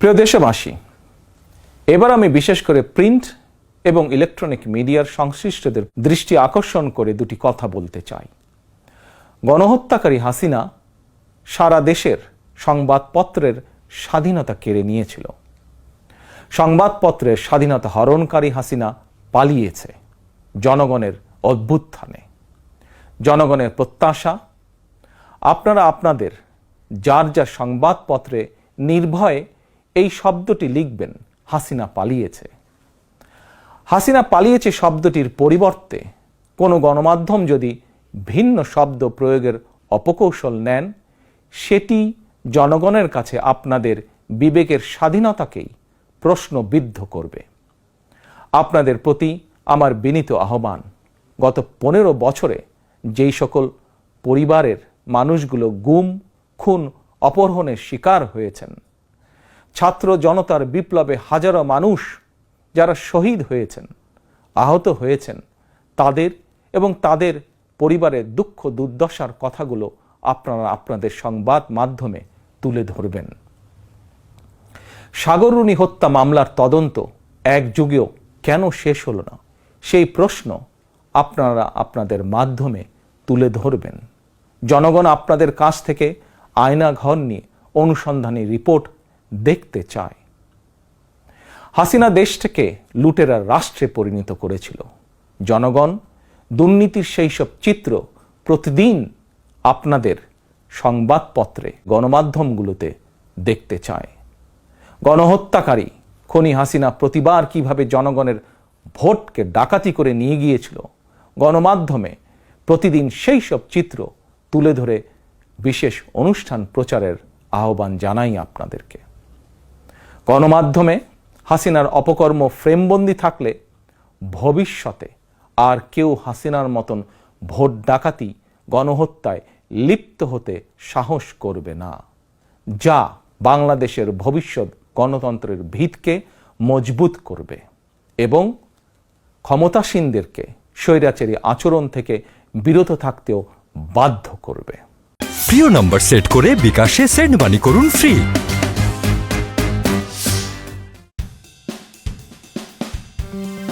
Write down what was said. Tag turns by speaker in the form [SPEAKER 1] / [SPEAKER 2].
[SPEAKER 1] প্রিয় দেশবাসী, এবার আমি বিশেষ করে প্রিন্ট এবং ইলেকট্রনিক মিডিয়ার সংশ্লিষ্টদের দৃষ্টি আকর্ষণ করে দুটি কথা বলতে চাই। গণহত্যাকারী হাসিনা সারা দেশের সংবাদপত্রের স্বাধীনতা কেড়ে নিয়েছিল। সংবাদপত্রের স্বাধীনতা হরণকারী হাসিনা পালিয়েছে জনগণের অভ্যুত্থানে। জনগণের প্রত্যাশা, আপনারা আপনাদের যার যা সংবাদপত্রে নির্ভয়ে এই শব্দটি লিখবেন, হাসিনা পালিয়েছে। হাসিনা পালিয়েছে শব্দটির পরিবর্তে কোনো গণমাধ্যম যদি ভিন্ন শব্দ প্রয়োগের অপকৌশল নেন, সেটি জনগণের কাছে আপনাদের বিবেকের স্বাধীনতাকেই প্রশ্নবিদ্ধ করবে। আপনাদের প্রতি আমার বিনীত আহ্বান, গত পনেরো বছরে যেই সকল পরিবারের মানুষগুলো গুম, খুন, অপহরণের শিকার হয়েছেন ছাত্র জনতার বিপ্লবে হাজারো মানুষ যারা শহীদ হয়েছেন, আহত হয়েছেন, তাদের এবং তাদের পরিবারের দুঃখ দুর্দশার কথাগুলো আপনারা আপনাদের সংবাদ মাধ্যমে তুলে ধরবেন। সাগররুণী হত্যা মামলার তদন্ত এক যুগেও কেন শেষ হলো না? সেই প্রশ্ন আপনারা আপনাদের মাধ্যমে তুলে ধরবেন। জনগণ আপনাদের কাছ থেকে আয়না ঘর নিয়ে অনুসন্ধানী রিপোর্ট দেখতে চায়। হাসিনা দেশটাকে লুটেরা রাষ্ট্রে পরিণত করেছিল। জনগণ, দুর্নীতির সেই সব চিত্র প্রতিদিন আপনাদের সংবাদপত্রে, গণমাধ্যমগুলোতে দেখতে চায়। গণহত্যাকারী খনি হাসিনা প্রতিবার কীভাবে জনগণের ভোটকে ডাকাতি করে নিয়ে গিয়েছিল, গণমাধ্যমে প্রতিদিন সেই সব চিত্র তুলে ধরে বিশেষ অনুষ্ঠান প্রচারের আহ্বান জানাই আপনাদেরকে। গণমাধ্যমে হাসিনার অপকর্ম ফ্রেমবন্দি থাকলে ভবিষ্যতে আর কেউ হাসিনার মতন ভোট ডাকাতি, গণহত্যায় লিপ্ত হতে সাহস করবে না। যা বাংলাদেশের ভবিষ্যৎ গণতন্ত্রের ভিতকে মজবুত করবে এবং ক্ষমতাসীনদেরকে স্বৈরাচারী আচরণ থেকে বিরত থাকতেও বাধ্য করবে।
[SPEAKER 2] প্রিয় নম্বর সেট করে বিকাশে সেন্ড মানি করুন ফ্রি you